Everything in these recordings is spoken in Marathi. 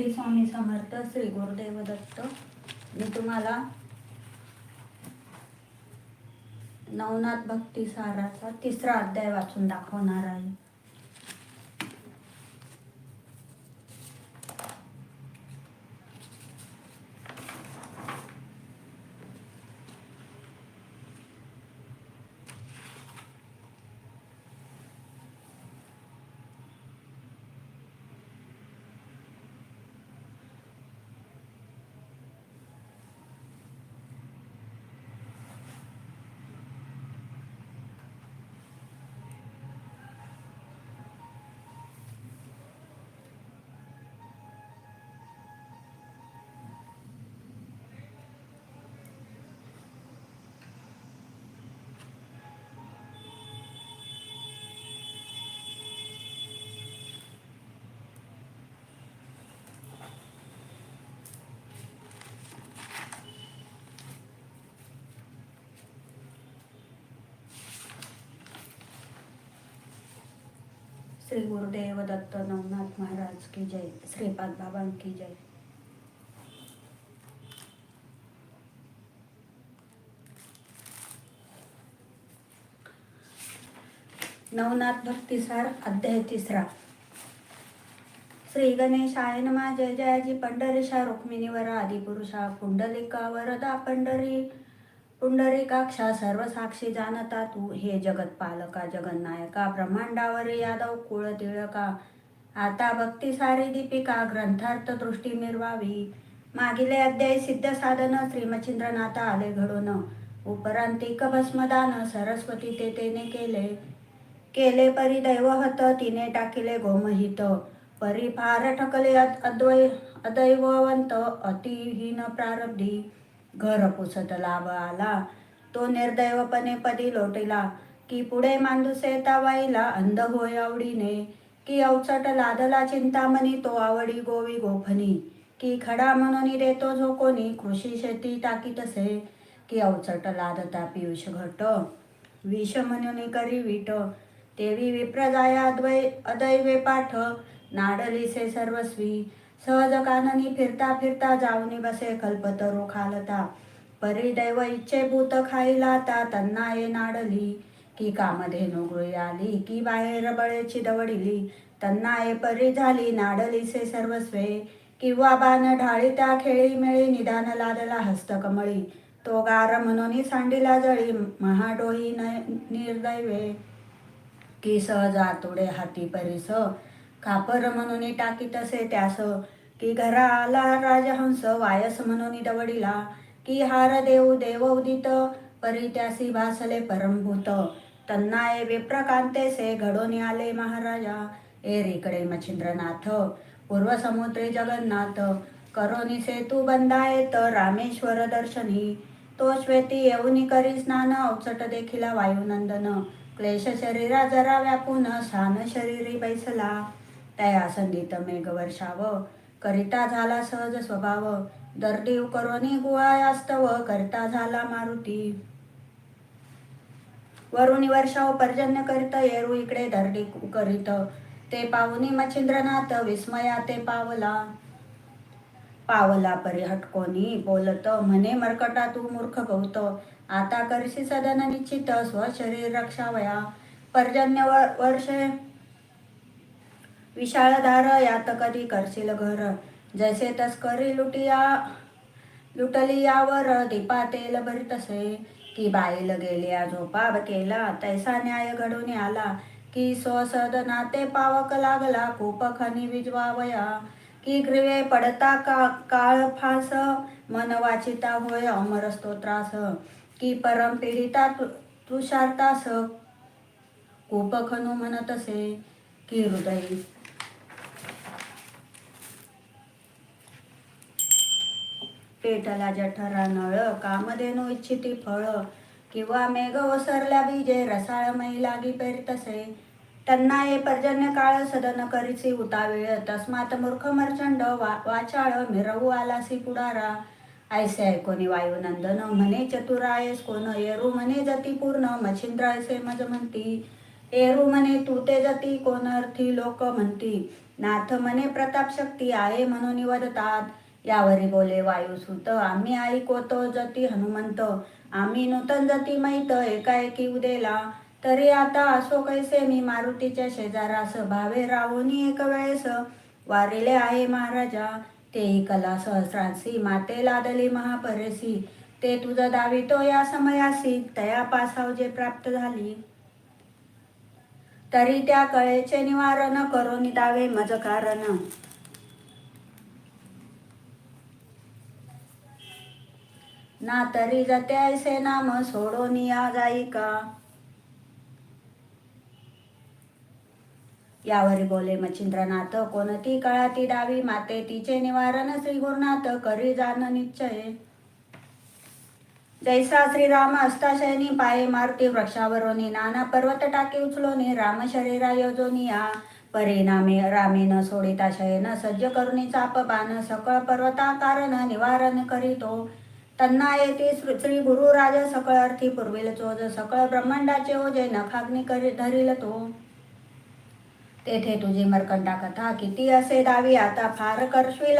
श्री स्वामी समर्थ श्री गुरुदेव दत्त मी तुम्हाला नवनाथ भक्ती साराचा तिसरा अध्याय वाचून दाखवणार आहे. श्री गुरुदेव दत्त नवनाथ महाराज की जय श्रीपाद बाबा की जय. नवनाथ भक्तिसार अध्याय तिसरा. श्री गणेशाय नमा जय जयाजी पंढरीशा रुक्मिणीवर आदिपुरुषा पुंडलिका वरदा पंढरी. पुंडरीकाक्षा सर्व साक्षी जाणता तू. हे जगतपालका जगन्नायका ब्रह्मांडावर यादव कुळ तिळका. आता भक्ती सारी दीपिका ग्रंथार्थ दृष्टी मिरवावी. मागिले अध्याय सिद्ध साधन श्रीमचिंद्रनाथा आले घडून. उपरांतिक भस्मदान सरस्वती ते तेने केले. केले परी दैवहत तिने टाकिले गोमहित. परी फार ठकले अद्वै अदैववंत अतिहीन प्रारब्धी. घर पुसत लाभ आला. तो निर्दैवपणे पदी लोटिला की पुढे मांडुसे तावाईला अंध होय आवडीने. की अवचट लादला चिंतामणी तो आवडी गोवी गोफनी की खडा म्हणून देतो झोकोनी कृषी शेती टाकीतसे की अवचट लादता पियुष घट विष म्हणून करी विट. देवी विप्रजाया अद्वै अदैवे पाठ नाडलीसे सर्वस्वी. सहज काननी फिरता फिरता जाऊनी बसे कल्पतरू खालता. परिदैव इच्छे भूत खाईलाता त्यांना ये नाडली. की कामधेनु गृही आली की बाहेर बळेची दवडिली. त्यांना ये परी झाली नाडलीसे सर्वस्वे. किंवा बाण ढाळी त्या खेळी मेळी निदान लादला हस्तकमळी. तो गार म्हणून सांडीला जळी महाडोही न- निर्दैवे. की सहज आतुडे हाती परिस खापर म्हणून टाकीतसे त्यास की घरा आला राजहंस वायस म्हणून दवडिला की हार देऊ देव उदित परी त्यासी भासले परमभूत. तन्नाये विप्रकांतेसे घडून आले महाराजा एरीकडे मच्छिंद्रनाथ. पूर्व समुद्री जगन्नाथ करोनी सेतू बंदा येत रामेश्वर दर्शनी. तो श्वेती येऊनी करी स्नान अवचट देखिला वायुनंदन. क्लेश शरीरा जरा व्यापून सान शरीरी बैसला. तया संधीत मेघ वर्षाव करिता झाला सहज स्वभाव। दर्दीव करोनी गुहायास्तव करता झाला मारुती। वरुणी वर्षाव पर्जन्य करीत येरू इकडे दर्डी करीत। ते पाहुनी मच्छिंद्रनाथ विस्मया ते पावला। पावला परी हटकोनी बोलत म्हणे मरकटा तू मूर्ख गौत। आता करशी सदन निश्चित स्वशरीर रक्षावया। पर्जन्य व- वर्षे विशाळधार यात कधी करशील घर? जैसे तस्करी लुटिया लुटली यावर दीपा तेल भरितसे. की बाईल गेल्या झोपा केला तैसा न्याय घडून आला की स्वसदना ते पावक लागला खूप खनी विजवावया. की ग्रीवे पडता का काळ फास मन वाचिता होय अमर स्तोत्रास. की परम पीडिता तुषारतास खूप खनू म्हणतसे. की हृदय पेटला जठरा नळ कामधेनु इच्छिती फळ किंवा मेघ ओसरल्या बीजे रसाळ मै लागी पेरतसे त्यांना हे पर्जन्य काळ सदन करीसी उतावेळ तस्मात मूर्ख मर्चंड वा वाचाळ मिरवू आलासी पुडारा ऐसे ऐकोनी वायुनंदन म्हणे चतुरायस कोण येरू म्हणे जती पूर्ण मच्छिंद्रायसे मज म्हणती. येरू म्हणे तू ते जती कोण अर्थी लोक म्हणती. नाथ म्हणे प्रताप शक्ती आहे म्हणून वदतात यावरी बोले वायू सुत आम्ही ऐकवतो जती हनुमंत. आम्ही नूतन जती माहीत एकाएकी उदेला. तरी आता असो कैसे मी मारुतीच्या शेजारास भावे राहुनी एक वेळेस. वारिले आहे महाराजा तेही कला सहस्रांसी माते लादली महापरेसी. ते तुझं दावितो या समयासी तया पासाव जे प्राप्त झाली. तरी त्या कळेचे निवारण करो दावे मज कारण ना तरी जत्यायसे नाम सोडून या जाई का यावरी बोले मच्छिंद्रनाथ कोणती कळाती डावी माते? तिचे निवारण श्री गुरुनाथ करी जाण निश्चय. जैसा श्रीराम अस्ताशयनी पाये मारुती वृक्षावरोनी नाना पर्वत टाके उचलोनी राम शरीरा योजोनिया. परिणामे रामे न सोडिता शयन सज्ज करुणी चाप बाण सकळ पर्वताकारण निवारण करीतो. तन्ना येते श्री गुरुराज गुरु सकळ अर्थी पुरविल चोज सकळ ब्रह्मांडाचे हो ओजे नखाग्नी करी धरील तो. तेथे तुझी मरकंटा कथा किती असे दावी आता फार करशील?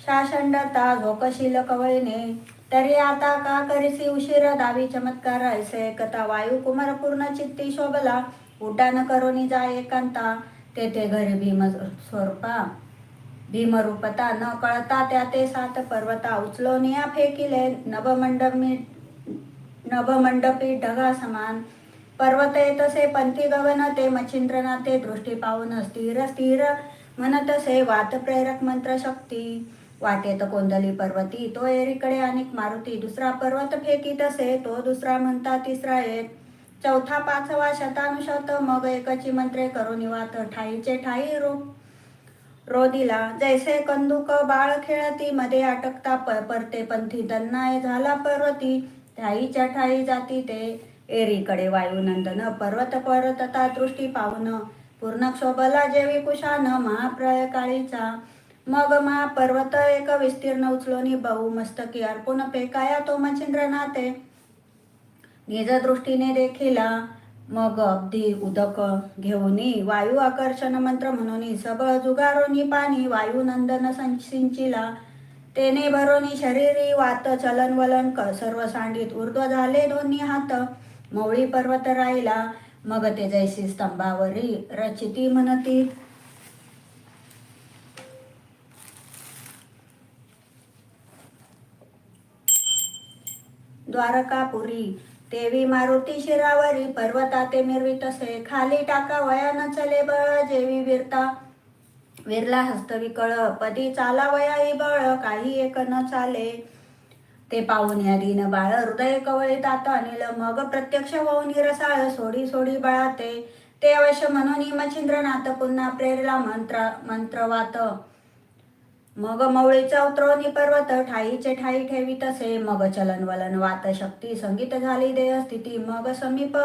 शासंडता झोकशील कवळीने. तरी आता का करीसी उशीर? दावी चमत्कार ऐसे कथा वायू कुमार पूर्ण चित्ती शोभला. उड्डाण करोनी जाय एकांता. तेथे घरी भीम स्वरूपा. भीमरूपता न कळता त्या ते सात पर्वता उचलोनिया फेकिले. नभमंडपी नभमंडपी ढगा समान. पर्वत तसे पंथी गवन ते मच्छिंद्रना ते दृष्टी पाहून स्थिर स्थिर म्हणतसे वात प्रेरक मंत्र शक्ती. वाटेत कोंदली पर्वती तो एरीकडे अनेक मारुती. दुसरा पर्वत फेकी तसे तो दुसरा म्हणता तिसरा येत. चौथा पाचवा शतानुशत मग एकची मंत्रे करून वात ठाईचे ठाई रूप. रोदिला जैसे कंदुक बाळ खेळती मध्ये अटकता पर परते पंथी दन्नाय झाला पर्वती ठाईच्या ठाई जाती ते. एरीकडे वायुनंदन पर्वत पर्वतता दृष्टी पाहून पूर्ण क्षोभला जेवी कुशान महाप्रय काळीचा. मग मा पर्वत एक विस्तीर्ण उचलोनी बहु मस्तकी अर्पुन पेकाया तो मच्छिंद्रनाथे. निज दृष्टीने देखिला मग अगदी उदक घेऊनी वायू आकर्षण मंत्र म्हणून सबळ जुगारोनी पाणी वायू नंदन सिंचिला. तेने भरोनी शरीरी वात चलन वलन क सर्व सांडित ऊर्ध्व झाले दोन्ही हात. मवळी पर्वत राहिला मग ते जैसी स्तंभावरी रचिती म्हणती. द्वारकापुरी देवी मारुती शिरावरी पर्वता ते मिरवितसे खाली टाका वया न चले बळ जेवी विरता. विरला हस्तविकळ पदी चाला वया बळ काही एक न चाले. ते पाहून या दिन बाळ हृदय कवळीत आता अनिल मग प्रत्यक्ष होऊन रसाळ सोडी सोडी बाळाते. ते अवश्य मनोनिमचिंद्रनाथ पुन्हा प्रेरला मंत्र मंत्रवात. मग मवळीचा उतरवणी पर्वत ठाईचे ठाई ठेवी तसे मग चलन वलन वात शक्ती संगीत झाली देह स्थिती. मग समीप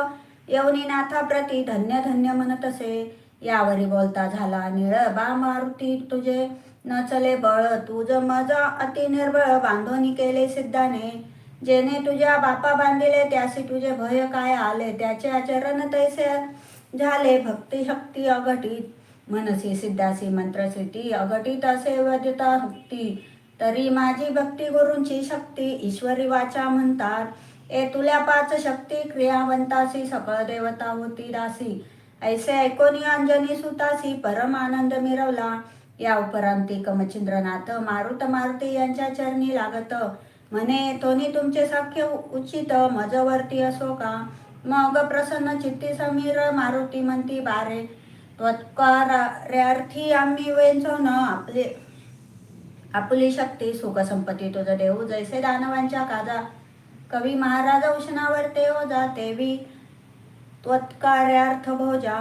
यवनी नाथा प्रती धन्य धन्य म्हणतसे यावरी बोलता झाला निळ बा मारुती तुझे. न चले बळ तुझ मज अति निर्बळ बांधोनी केले सिद्धाने. जेने तुझ्या बापा बांधिले त्यासी तुझे भय काय आले? त्याचे आचरण तैसे झाले. भक्ती शक्ती अघटित मनसी सिद्धासी मंत्रसिद्धी अघटित असे वदिता हुक्ती तरी माझी भक्ती गुरूंची शक्ती ईश्वरी वाचा म्हणतात ए तुल्या पाच शक्ती क्रियावंतासी सकळ देवता होती दासी ऐसे ऐकोनी अंजनी सुतासी परम आनंद मिरवला. या उपरांती कमचिंद्रनाथ मारुत मारुती यांच्या चरणी लागत. म्हणे तोनी तुमचे सख्य उचित मजवरती असो का? मग प्रसन्न चित्ती समीर मारुती म्हणती बारे. त्वत्कार्यार्थी आम्ही वेंचो आपले आपली शक्ती सुखसंपत्ती तुझ देऊ. जैसे दानवांच्या काजा कवी महाराज उष्णावर ते हो जा तेवी त्वत्कार्यार्थ भोजा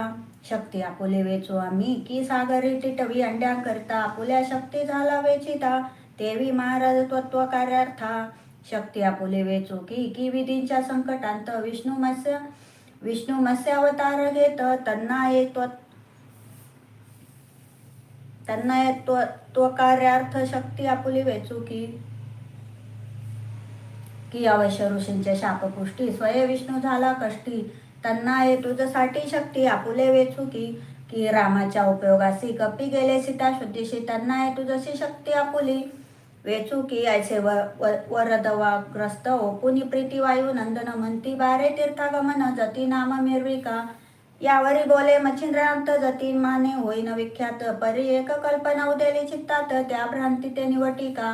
शक्ती आपुले वेचू आम्ही. की सागरी टिटवी अंड्या करता आपुल्या शक्ती झाला वेचिता. तेवी महाराज तत्व कार्यार्था शक्ती आपुले वेचू. की की विधींच्या संकटांत विष्णू मत्स्य विष्णू मत्स्य अवतार घेत त्यांना एक त्यांना तो कार्यार्थ शक्ती आपुली वेचू की की अवश्य ऋषींच्या शापपुष्टी. स्वय विष्णू झाला कष्टी. त्यांना ये तुझसाठी शक्ती आपुले वेचू की की रामाच्या उपयोगासी कपी गेले सीता शुद्धीशी. त्यांना आहे तुझशी शक्ती आपुली वेचू की ऐसे व वरदवा ग्रस्त ओपुनी प्रीती वायू नंदन म्हणती बारे तीर्थागमन जती नाम मिरविका यावरी बोले मच्छिंद्रांत जती माने होईन विख्यात परी एक कल्पना उदेली चित्तात त्या भ्रांती ते निवटिका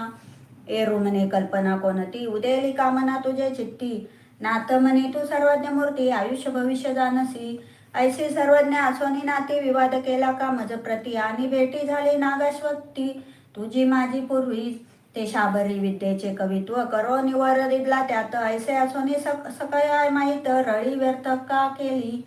ए रुमने कल्पना कोणती? उदेली कामना तुझे चित्ती? नाथ म्हणे तू सर्वज्ञ मूर्ती आयुष्य भविष्य जानसी. ऐसी सर्वज्ञ असोनी नाती विवाद केला का मज प्रती? आणि भेटी झाली नागाश्वती तुझी माझी पूर्वी. ते शाबरी विद्येचे कवित्व करो निवर दिला त्यात. ऐसे असोनी सक सकय माहीत रळी व्यर्थ का केली?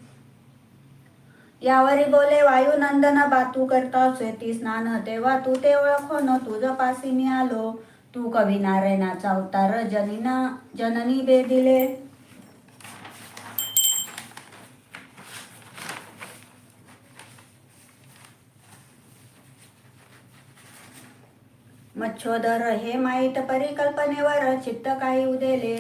यावरी बोले वायुनंदन बातू करता स्वेती स्नान तेव्हा तू ते ओळखोन तुझ पासी मी आलो. तू कवी नारायणाचा अवतार जनिना जननी बेदिले मच्छोदर हे माहीत परिकल्पनेवर चित्त काही उदेले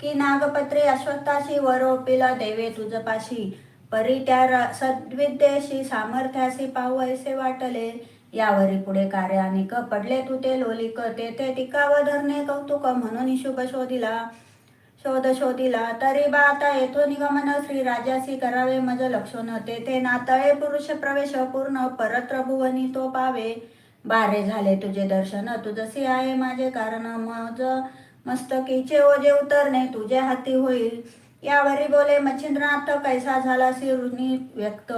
की नागपत्री अश्वत्थाशी वरोपिला देवे तुझपाशी परी त्या सद्विद्येशी सामर्थ्याशी पाहू ऐसे वाटले. यावरी पुढे कार्यानिक पडले तू ते लोलिक तेथे टिकाव धरणे कौतुक म्हणून शुभ शोधिला. शोध शोधिला तरी बा आता येतो निगमन श्री राजासी करावे मज लक्षण. तेथे नातळे पुरुष प्रवेश पूर्ण परत्र भुवनी तो पावे. बारे झाले तुझे दर्शन तुझसी आहे माझे कारण. मज मस्तकीचे ओझे उतरणे तुझे हाती होईल. यावरी बोले मच्छिंद्रनाथ कैसा झाला ऋणी व्यक्त.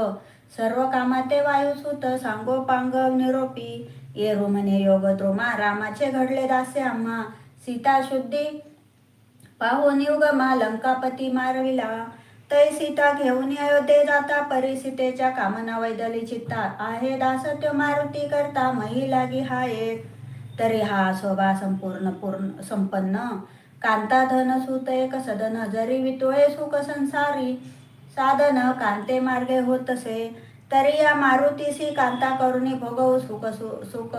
सर्व कामाते वायुसुत सांगो पांग निरोपी. ये म्हणे योग द्रोमा रामाचे घडले दासे आम्हा. सीता शुद्धी पाहून युगमा लंकापती मारविला. तै सीता घेऊन अयोध्ये जाता परिसीतेच्या कामना वैदली चित्ता. आहे दासत्य मारुती करता मही लागी हा एक तरी हा शोभा संपूर्ण पूर्ण संपन्न. कांता धन सुत एक सदन जरी वितोळे सुख संसारी. साधन कांते मार्गे होतसे तरी या मारुतीसी कांता करुणी भोगव सुख सुख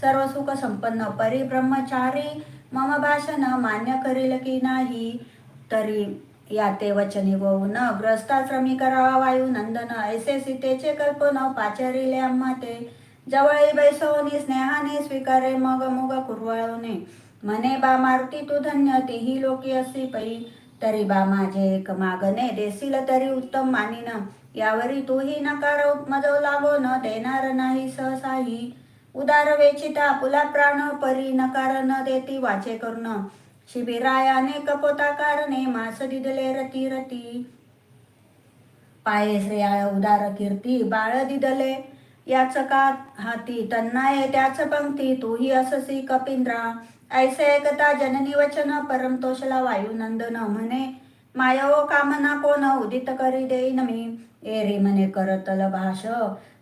सर्व सुख संपन्न परी ब्रह्मचारी. मम भाषण मान्य करील की नाही तरी या ते वचनी न ग्रस्ताश्रमी करावा वायू नंदन ऐसे सीतेचे कल्पन पाचरिले अम्मा ते जवळी बैसवनी स्नेहाने स्वीकारे मग मुग कुरवळवणे म्हणे बा मारुती तू धन्य तीही लोकी असी पै तरी बा माझे एक मागणे देसील तरी उत्तम मानिन. यावरी तूही नकार मजव लागो न देणार नाही सहसाही. उदार वेचिता पुला प्राण परी नकार न देती वाचे करून शिबिरायाने कपोता कारणे मास दिदले रती रती. पाये श्रेया उदार कीर्ती बाळ दिदले. याच का हाती तन्नाये त्याच पंक्ती तूही अससी कपिंद्रा. ऐसे ऐकता जननी वचन परमतोषला वायुनंदन म्हणे मायव कामना कोण उदित करी देईन मी एरी म्हणे करतल भाष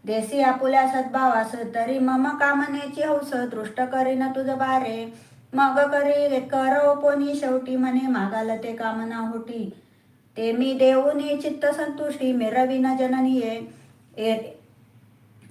देसी आपुल्या सद्भावास तरी मम कामनेची हौस दृष्ट करीन तुझ बारे. मग करी कर पोनी शेवटी म्हणे मागाल ते कामना होती. ते मी देऊनी चित्त संतुष्टी मिरविन जननीये. ए-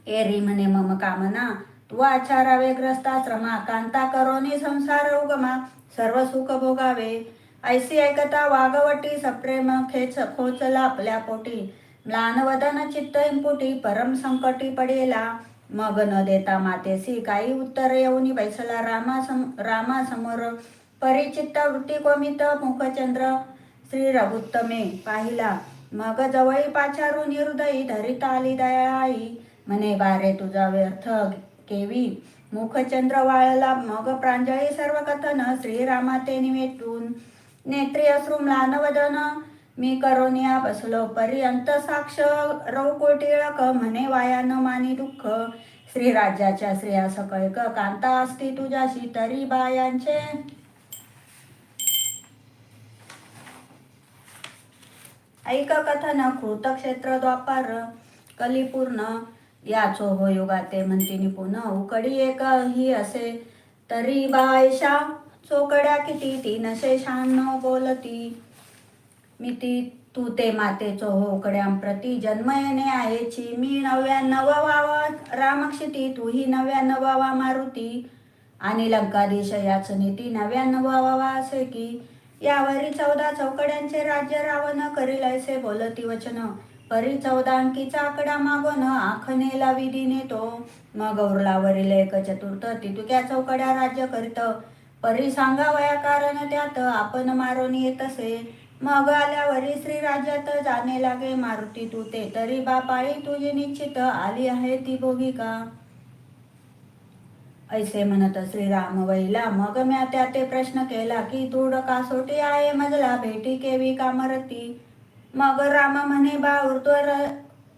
एरी म्हणे मम कामना वाचारावे ग्रस्ताश्रमा कांता करोनी संसार उगमा सर्व सुख भोगावे. ऐसी ऐकता वागवटी सप्रेम खेच खोचला आपल्या पोटी. म्लान चित्त इंपुटी परम संकटी पडेला. मग न देता मातेसी काही उत्तर येऊनी बैसला रामा सम रामा समोर. परिचित्त वृत्ती कोमित मुखचंद्र. श्री रघुत्तमे पाहिला. मग जवळी पाचारू निर्दयी धरिता आली दयाळाई. म्हणे बारे तुझा व्यर्थ केवी. मुखचंद्र वाळला मग प्रांजळी सर्व कथन श्रीरामा ते निवेटून. नेत्री अश्रू म्लानवदन मी करोनिया बसलो पर्यंत साक्ष रव टिळक म्हणे वाया न मानी दुःख. श्रीराज्याच्या श्रेया सकळक कांता असती तुझ्याशी तरी बायांचे. ऐक कथन कृतक्षेत्र द्वापार कलिपूर्ण याचो हो युगाते ते पुन्हा उकडी एक ही असे. तरी बायशा चोकड्या किती तीनशे शहाण्णव बोलती. मी ती तू ते मातेचो हो उकड्यां प्रती जन्म येणे आहेची. मी नव्याण्णव वावा रामक्षिती तूही नव्याण्णव वावा मारुती. आणि लंकाधीश याच नीती नव्याण्णव वावा असे की. यावरी चौदा चौकड्यांचे राज्य रावण करील असे बोलती वचन. परी चौदांकीचा आकडा मागून आखनेला विधी नेतो मग उरलावरील एक चतुर्थ तितुक्या चौकड्या राज्य करीत. परी सांगावया कारण त्यात आपण मारून येत असे. मग आल्यावरी श्री राज्यात जाणे लागे. मारुती तू ते तरी बापाळी तुझी निश्चित आली आहे ती भोगिका ऐसे म्हणत श्रीराम वैला मग म्या त्या ते प्रश्न केला की दृढ कासोटी आहे मजला? भेटी केवी कामरती मग राम म्हणे बा उर्ध्वर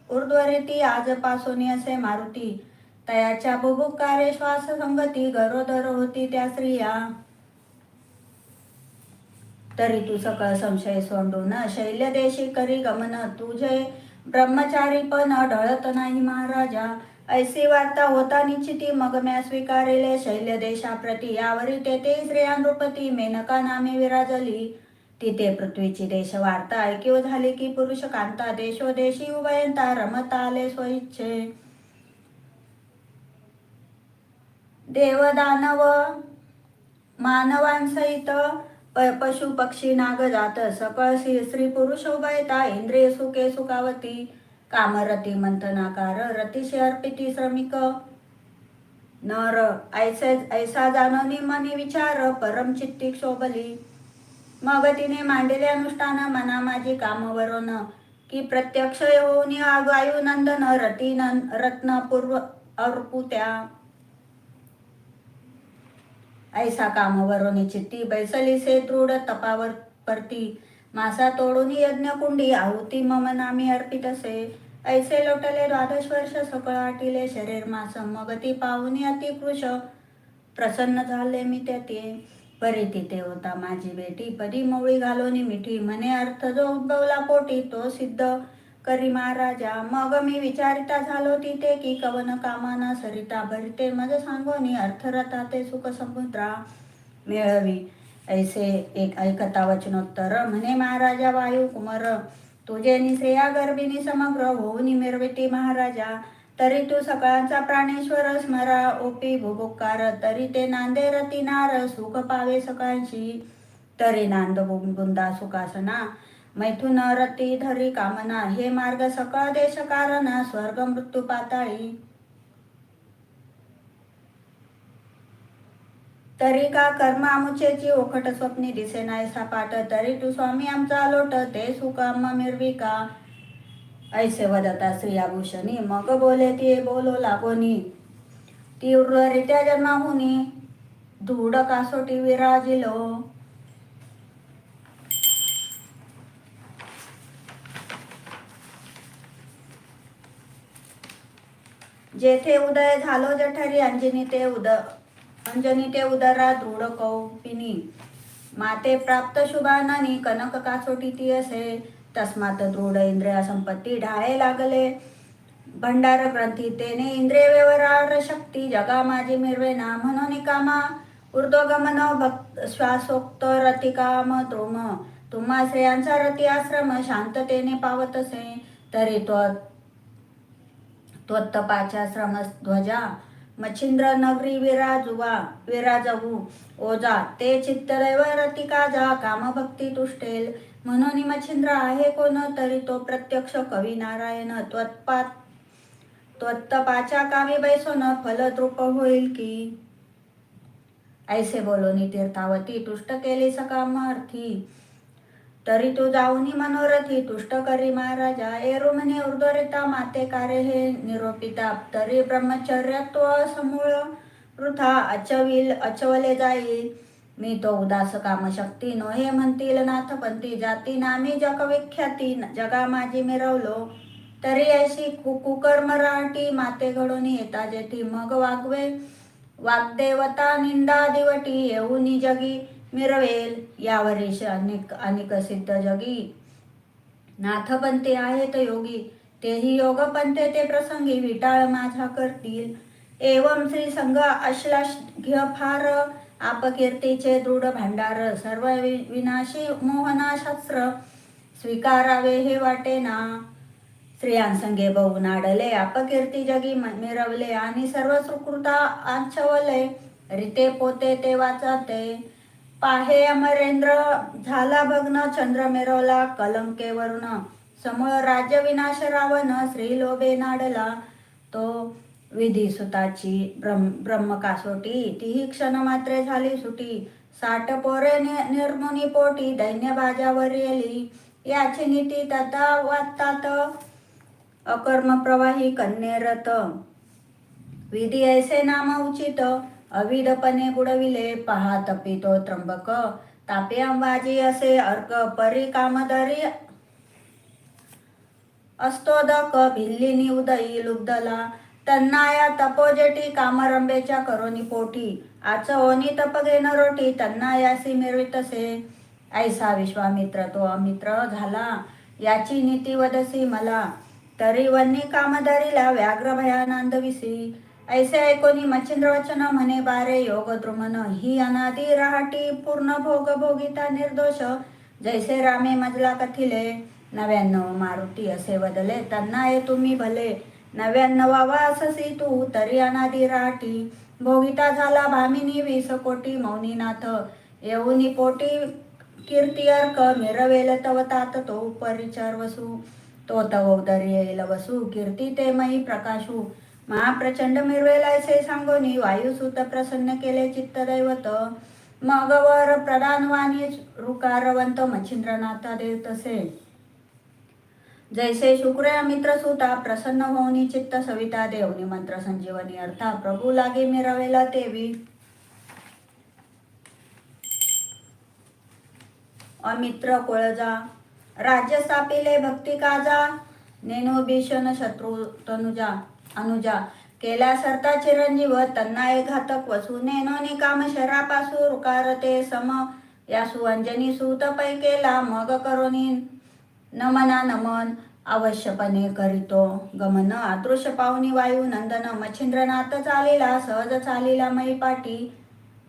उर्ध्वरेती आजपासून असे मारुती. तयाच्या बुभुकारे श्वास संगती गरोदर होती त्या स्त्रिया. तरी तू सकळ संशय सोंडून शैल्य देशी करी गमन. तुझे ब्रह्मचारी पण ढळत नाही महाराजा. ऐसी वार्ता होता निश्चिती. मग म्या स्वीकारिले शैल्य देशाप्रती. यावरी तेथे स्त्रिया नृपती मेनका नामे विराजली. तिथे पृथ्वीची देश वार्ता ऐकिव झाली की पुरुष कांता देशोदेशी उभयंता रमता आले स्वइच्छे. देवदानव मानवांसहित पशु पक्षी नाग जात सकळ श्री स्त्री पुरुष उभयता इंद्रिय सुखे सुखावती कामरती मंथनाकार रतीशी अर्पिती श्रमिक. नर ऐसे ऐसा जाणवनी मनी विचार परम चित्ती शोभली मग तिने मांडले अनुष्ठान मना माझी कामवरून की प्रत्यक्ष येऊन वायुनंदन रती रत्न पूर्व अर्पुत्या. ऐसा कामवरून चित्ती बैसली से दृढ तपावर परती. मासा तोडून यज्ञ कुंडी आहुती मम नामी अर्पित असे ऐसे लोटले द्वादश वर्ष सकळ आटिले शरीर मास मग ती पाहुनी अतिकृश. प्रसन्न झाले मी त्याते परी तिथे होता माझी बेटी. परी मवळी घालोनी मिठी. मने अर्थ जो उद्भवला पोटी तो सिद्ध करी महाराजा. मग मी विचारिता झालो तिथे की कवन कामाना सरिता भरिते. मज सांगोनी अर्थरता ते सुख समुद्रा मिळवी. ऐसे एक ऐकता वचनोत्तर. म्हणे महाराजा वायू कुमार तुझे निश्रेया गर्भिणी समग्र होऊनी मिरविती महाराजा. तरी तू सकाळचा प्राणेश्वर स्मरा ओपी भुभुकार तरी ते नांदे रती नार सुख पावे सकाळची तरी नांद बुंदा सुखासना मैथुन रती धरी कामना हे मार्ग सकळ देश कारण स्वर्ग मृत्यू पाताळी. तरी का कर्म आमुचेची ओखट स्वप्नी दिसे नाही सापाट तरी तू स्वामी आमचा लोट ते सुकाम मिरविका ऐसे वदता श्रीयाभूषणी मग बोले ते बोलो लागोनी तीव्ररित्या जन्माहुनी. धूड कासोटी विराजिलो. जेथे उदय झालो जठरी अंजनी ते उद अंजनी ते उदरा दृढ कौपिनी. माते प्राप्त शुभानानी कनक कासोटी ती असे. तस्मात दृढ इंद्रिया संपत्ती ढाळे लागले. भंडार ग्रंथी तेने इंद्रिय व्यवहार शक्ती जगा माझी मिरवेना म्हणून निकामा. ऊर्ध्वगमन भक्त श्वासोक्त रतिकाम त्रोम तुम्हा श्रेयांचा रती आश्रम शांततेने पावत असे तरी तो त्वत्तपाच्या श्रमध्वजा मच्छिंद्र नगरी विराजुवा विराजवू ओजा ते चित्तदैव रतिकाजा कामभक्ती तुष्टेल. म्हणून मच्छिंद्र आहे कोण तरी तो प्रत्यक्ष कवी नारायण त्वत्पात त्वत्तपाच्या कामी बैसोन फलद्रुप होईल की. ऐसे बोलोनी तीर्थावती तुष्ट केली सकामार्थी. तरी तो जाऊनी मनोरथी तुष्ट करी महाराजा एरुमनी म्हणे उर्ध्वरिता माते कारे हे निरोपिता तरी ब्रह्मचर्यत्व समूळ वृथा अचविल अचवले जाईल मी तो उदास कामशक्ती नो हे म्हणतील नाथपंथी जाती नामी जग विख्याती जगा माझी मिरवलो. तरी अशी कु कुकर्म राटी माते घडून येता जेथी मग वागवे. वाग्देवता निंदा दिवटी येऊनी जगी. मिरवेल यावरीश अनेक अनेक सिद्ध जगी. नाथपंते आहेत योगी तेही योगपंते ते प्रसंगी विटाळ माझा करतील. एवम श्री संघ अश्लाष घ्य फार आपकीर्तीचे दृढ भांडार सर्व विनाशी मोहनाशास्त्र स्वीकारावे हे वाटेना स्त्रियांसंगे बहु नाडले अपकीर्ती जगी मिरवले आणि सर्व सुकृता आचवले. रिते पोते ते वाचाते. पाहे अमरेंद्र झाला भग्न चंद्र मिरवला कलंकेवरून समूळ राज्य विनाश रावण श्री लोभे नाडला. तो विधी सुताची ब्रह्म ब्रह्म कासोटी तीही क्षण मात्रे झाली सुटी. साठ पोरे नि- निर्मुनी पोटी दैन्य बाजावर येली. याची नीती तथा वाचतात अकर्म प्रवाही कन्येरत विधी ऐसे नाम उचित अविधपणे बुडविले पहा तपितो त्र्यंबक. तापे अंबाजी असे अर्क परी कामदरी. अस्तोदक भिल्लीनी उदयी लुब्धला. तन्नाया तपोजेटी कामरंबेच्या करोनी पोटी. आच ओनी तप घेण रोटी तन्नायासी मिरवितसे ऐसा विश्वामित्र तो अमित्र झाला. याची नीती वदसी मला. तरी वन्नी कामदारीला व्याघ्र भयानंद विसी. ऐसे ऐकोनी मच्छिंद्र वचन म्हणे बारे योग द्रुमन ही अनादी रहाटी पूर्ण भोग भोगिता निर्दोष। जैसे रामे मजला कथिले नव्याण्णव मारुती असे बदले त्यांना ये तुम्ही भले। नव्याण्णवावा अससी तू तरी अनादी राहटी। भोगिता झाला भामिनी वीस कोटी मौनीनाथ। येऊनी पोटी कीर्ती अर्क मिरवेल तव तात तो परिचर वसू। तो तव येईल वसू कीर्ती ते मई प्रकाशू। महाप्रचंड मिरवेलायसे सांगोनी वायुसूत प्रसन्न केले चित्त दैवत मग प्रधानवाणी रुकारवंत मच्छिंद्रनाथा देव तसे. जैसे शुक्र मित्र सुता प्रसन्न होऊनी चित्त सविता देवनी मंत्र संजीवनी अर्था प्रभू लागे मिरवेला तेवी अमित्र कोळजा राज्य स्थापिले भक्ती काजा नेनो भीषण शत्रू तनुजा. अनुजा केला सरता चिरंजीव तन्नाय घातक वसू नोनी काम शरापासू रुकारते सम या सुवंजनी सूत पै केला मग करोनी नमना नमन अवश्यपणे करीतो. गमन आदृश्य पाहुनी वायू नंदन मच्छिंद्रनाथ चालीला सहज चालीला मैपाटी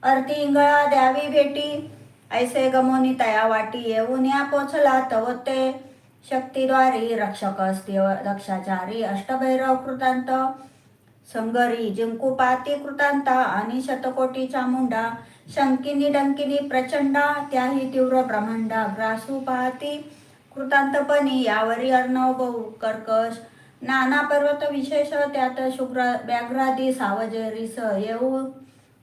अर्ती इंगळा द्यावी भेटी. ऐसे गमोनी तया वाटी येऊन या पोचला तव ते शक्तीद्वारी रक्षक अस्ति दक्षाचारी अष्टभैरव कृतांत संगरी जिंकू पाती कृतांता आणि शतकोटी चामुंडा शंकिनी डंकिनी प्रचंडा त्याही तीव्र ब्रह्मांडा ग्रासू पाहती कृतांतपणी यावरी अर्णव बहु कर्कश नाना पर्वत विशेष त्यात शुक्र व्याघ्रादी सावजेरीस येऊ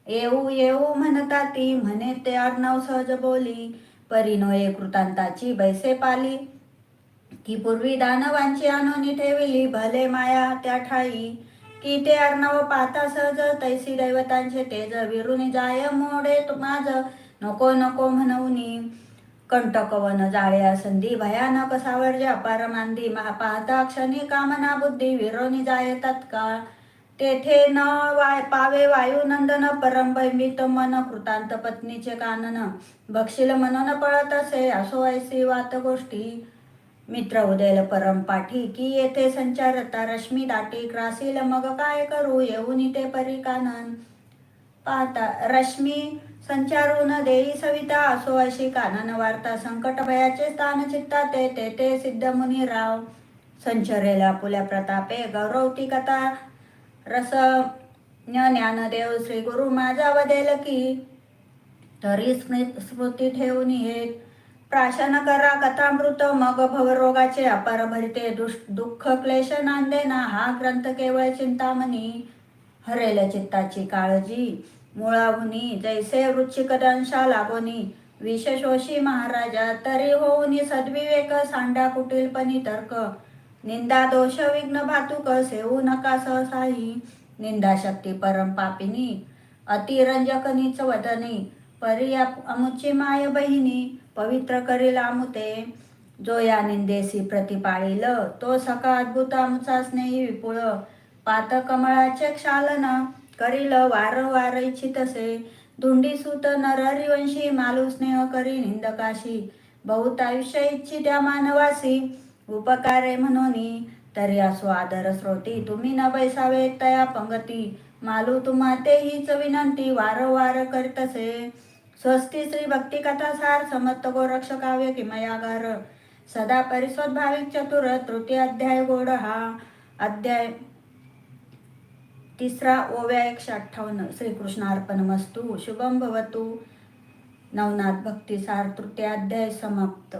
येऊ येऊ म्हणता ती म्हणे ते अर्णव सहज बोली परिनोये कृतांताची बैसे पाली. की पूर्वी दानवांची आणून ठेविली भले माया त्या ठाई. की ते अर्णव पाहता सहज तैसी दैवतांचे तेज विरुनी जाय मोडे माझ. नको नको म्हणूनी कंटकवन जाळ्या संधी भयानक सावर्ज अपार मांदी महा पाहता क्षणी कामना बुद्धी विरोनी जाय तत्काळ. तेथे न वाय पावे वायुनंदन परंबित मन कृतांत पत्नीचे कानन. बक्षील मनन पळत असे असो ऐसी वात गोष्टी. मित्र उदेल परम पाठी की येथे संचारता रश्मी दाटी क्रासील मग काय करू? येऊन ते परी कानन पाहता रश्मी संचारून देई सविता असो अशी कानन वार्ता संकट भयाचे स्थान चित्ता ते ते ते सिद्ध मुनी राव. संचरेला पुल्या प्रतापे गौरवती कथा रस ज्ञानदेव श्री गुरु माझा वदेल की. तरी स्मृती ठेवून येत प्राशन करा कथामृत मग भवरोगाचे अपार भरिते दुष दुःख क्लेश नांदेना हा ग्रंथ केवळ चिंतामणी. हरेल चित्ताची काळजी मुळाहुनी जैसे वृच्छिक दंशा लागोनी. विशेषोशी महाराजा तरी होऊनी सद्विवेक सांडा कुटीलपणी तर्क. निंदा दोष विघ्न भातुक सेवू नका सहसाही. निंदा शक्ती परम पापिनी अतिरंजक वदनी. परी अमुची माय बहिणी पवित्र करील आमुते. जो या निंदेसी प्रतिपाळील तो सका अद्भुत आमचा स्नेही विपुळ. पात कमळाचे क्षालन करील वारंवार इच्छितसे. धुंडी सुत नरहरिवंशी मालू स्नेह करी निंदकाशी. बहुत आयुष्य इच्छी त्या मानवासी उपकारे म्हणून. तरी असो आदर स्रोती तुम्ही न बैसावे तया पंगती. मालू तुम्हा तेहीच विनंती वारंवार करतसे. स्वस्ती श्री भक्ती कथा सार समर्थ गोरक्ष काव्य किमयागार सदा परिसोद भाविक चतुर तृतीय अध्याय गोड हा अध्याय तिसरा ओव्या एकशे अठ्ठावन्न. श्रीकृष्ण अर्पण मस्तू शुभम भवतु। नवनाथ भक्तिसार तृतीय अध्याय समाप्त.